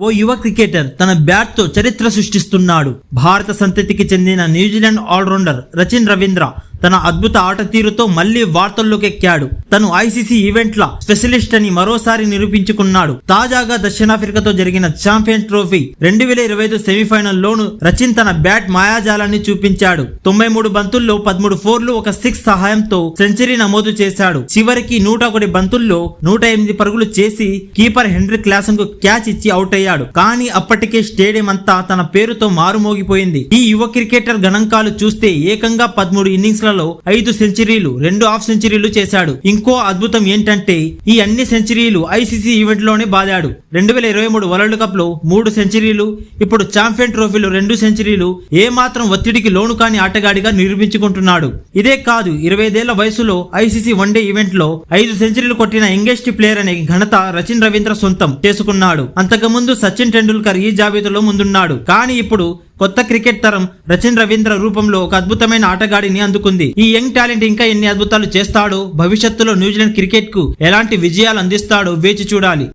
ఓ యువ క్రికెటర్ తన బ్యాట్తో చరిత్ర సృష్టిస్తున్నాడు. భారత సంతతికి చెందిన న్యూజిలాండ్ ఆల్రౌండర్ రచిన్ రవీంద్ర తన అద్భుత ఆట తీరుతో మళ్ళీ వార్తల్లోకి ఎక్కాడు తను ఐసీసీ ఈవెంట్ల స్పెషలిస్ట్ అని మరోసారి నిరూపించుకున్నాడు. తాజాగా దక్షిణాఫ్రికాతో జరిగిన ఛాంపియన్ ట్రోఫీ రెండు వేల ఇరవై ఐదు సెమీఫైనల్ లోను రచిన్ తన బ్యాట్ మాయాజాలాన్ని చూపించాడు. తొంభై మూడు బంతుల్లో పదమూడు ఫోర్లు ఒక సిక్స్ సహాయంతో సెంచరీ నమోదు చేశాడు. చివరికి నూట ఒకటి బంతుల్లో నూట ఎనిమిది పరుగులు చేసి కీపర్ హెన్రీ క్లాసన్కు క్యాచ్ ఇచ్చి అవుట్ అయ్యాడు. కానీ అప్పటికే స్టేడియం అంతా తన పేరుతో మారుమోగిపోయింది. ఈ యువ క్రికెటర్ గణాంకాలు చూస్తే ఏకంగా పదమూడు ఇన్నింగ్స్లలో ఐదు సెంచరీలు రెండు హాఫ్ సెంచరీలు చేశాడు. ఇంకో అద్భుతం ఏంటంటే ఈ అన్ని సెంచరీలు ఐసీసీ ఈవెంట్లోనే బాదాడు. రెండు వేల ఇరవై మూడు వరల్డ్ కప్లో మూడు సెంచరీలు ఇప్పుడు చాంపియన్ ట్రోఫీలో రెండు సెంచరీలు ఏ మాత్రం ఒత్తిడికి లోను కాని ఆటగాడిగా నిరూపించుకుంటున్నాడు. ఇదే కాదు ఇరవై ఐదేళ్ళ వయసులో ఐసీసీ వన్డే ఈవెంట్లో ఐదు సెంచరీలు కొట్టిన యంగెస్ట్ ప్లేయర్ అనే ఘనత రచిన్ రవీంద్ర సొంతం చేసుకున్నాడు. అంతకుముందు సచిన్ టెండూల్కర్ ఈ జాబితాలో ముందున్నాడు. కానీ ఇప్పుడు కొత్త క్రికెట్ తరం రచిన్ రవీంద్ర రూపంలో ఒక అద్భుతమైన ఆటగాడిని అందుకుంది. ఈ యంగ్ టాలెంట్ ఇంకా ఎన్ని అద్భుతాలు చేస్తాడో భవిష్యత్తులో న్యూజిలాండ్ క్రికెట్కు ఎలాంటి విజయాలు అందిస్తాడో వేచి చూడాలి.